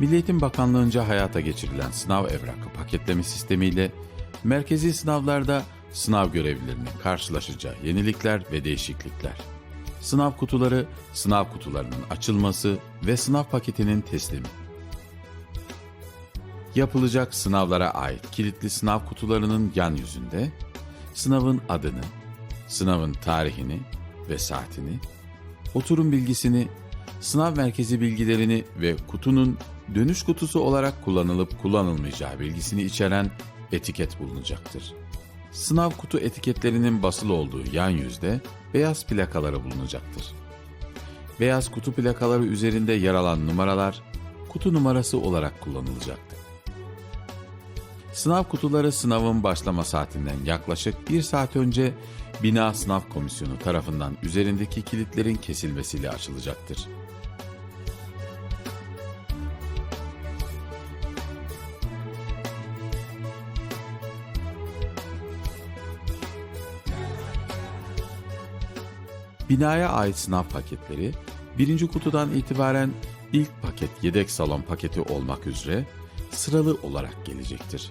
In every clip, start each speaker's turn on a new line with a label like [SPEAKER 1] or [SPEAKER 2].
[SPEAKER 1] Milli Eğitim Bakanlığı'nca hayata geçirilen sınav evrakı paketleme sistemiyle merkezi sınavlarda sınav görevlilerinin karşılaşacağı yenilikler ve değişiklikler. Sınav kutuları, sınav kutularının açılması ve sınav paketinin teslimi. Yapılacak sınavlara ait kilitli sınav kutularının yan yüzünde sınavın adını, sınavın tarihini ve saatini, oturum bilgisini, sınav merkezi bilgilerini ve kutunun dönüş kutusu olarak kullanılıp kullanılmayacağı bilgisini içeren etiket bulunacaktır. Sınav kutu etiketlerinin basılı olduğu yan yüzde beyaz plakaları bulunacaktır. Beyaz kutu plakaları üzerinde yer alan numaralar kutu numarası olarak kullanılacaktır. Sınav kutuları sınavın başlama saatinden yaklaşık bir saat önce Bina Sınav Komisyonu tarafından üzerindeki kilitlerin kesilmesiyle açılacaktır. Binaya ait sınav paketleri birinci kutudan itibaren ilk paket yedek salon paketi olmak üzere sıralı olarak gelecektir.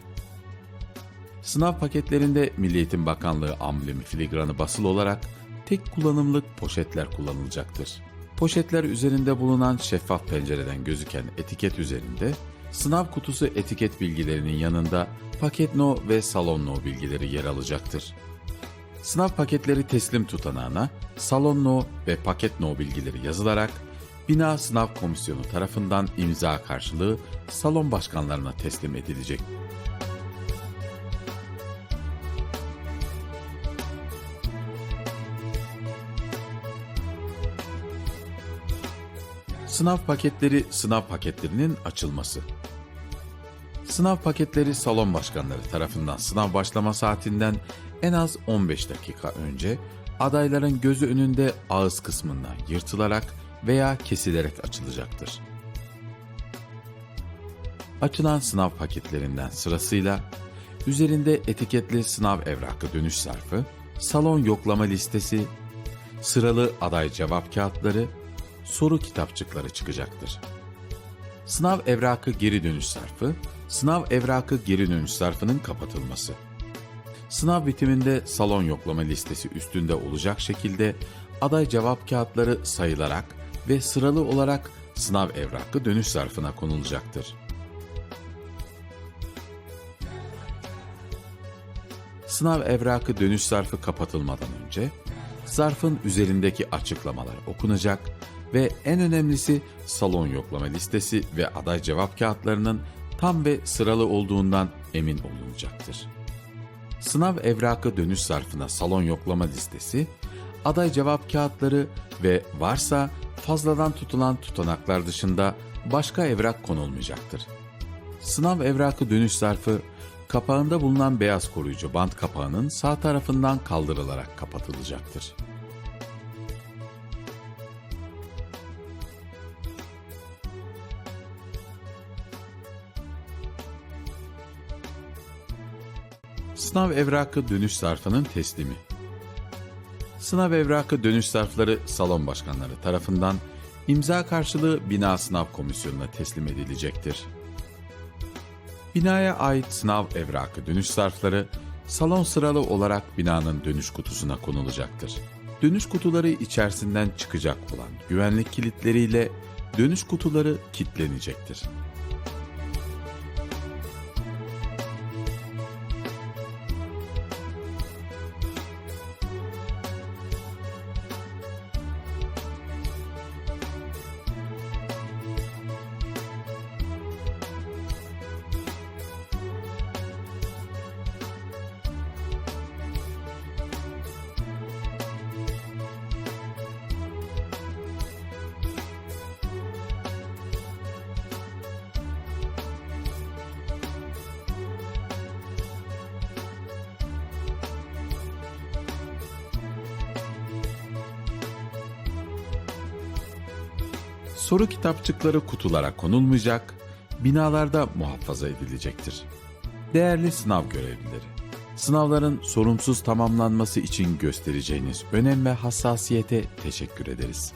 [SPEAKER 1] Sınav paketlerinde Milli Eğitim Bakanlığı amblemi filigranı basılı olarak tek kullanımlık poşetler kullanılacaktır. Poşetler üzerinde bulunan şeffaf pencereden gözüken etiket üzerinde sınav kutusu etiket bilgilerinin yanında paket no ve salon no bilgileri yer alacaktır. Sınav paketleri teslim tutanağına salon no ve paket no bilgileri yazılarak bina sınav komisyonu tarafından imza karşılığı salon başkanlarına teslim edilecek. Sınav paketleri sınav paketlerinin açılması. Sınav paketleri salon başkanları tarafından sınav başlama saatinden en az 15 dakika önce adayların gözü önünde ağız kısmından yırtılarak veya kesilerek açılacaktır. Açılan sınav paketlerinden sırasıyla üzerinde etiketli sınav evrakı dönüş zarfı, salon yoklama listesi, sıralı aday cevap kağıtları, soru kitapçıkları çıkacaktır. Sınav evrakı geri dönüş zarfı, sınav evrakı geri dönüş zarfının kapatılması. Sınav bitiminde salon yoklama listesi üstünde olacak şekilde aday cevap kağıtları sayılarak ve sıralı olarak sınav evrakı dönüş zarfına konulacaktır. Sınav evrakı dönüş zarfı kapatılmadan önce zarfın üzerindeki açıklamalar okunacak ve en önemlisi salon yoklama listesi ve aday cevap kağıtlarının tam ve sıralı olduğundan emin olunacaktır. Sınav evrakı dönüş zarfına salon yoklama listesi, aday cevap kağıtları ve varsa fazladan tutulan tutanaklar dışında başka evrak konulmayacaktır. Sınav evrakı dönüş zarfı kapağında bulunan beyaz koruyucu bant kapağının sağ tarafından kaldırılarak kapatılacaktır. Sınav evrakı dönüş zarfının teslimi. Sınav evrakı dönüş zarfları salon başkanları tarafından imza karşılığı bina sınav komisyonuna teslim edilecektir. Binaya ait sınav evrakı dönüş zarfları salon sıralı olarak binanın dönüş kutusuna konulacaktır. Dönüş kutuları içerisinden çıkacak olan güvenlik kilitleriyle dönüş kutuları kilitlenecektir. Soru kitapçıkları kutulara konulmayacak, binalarda muhafaza edilecektir. Değerli sınav görevlileri, sınavların sorumsuz tamamlanması için göstereceğiniz önem ve hassasiyete teşekkür ederiz.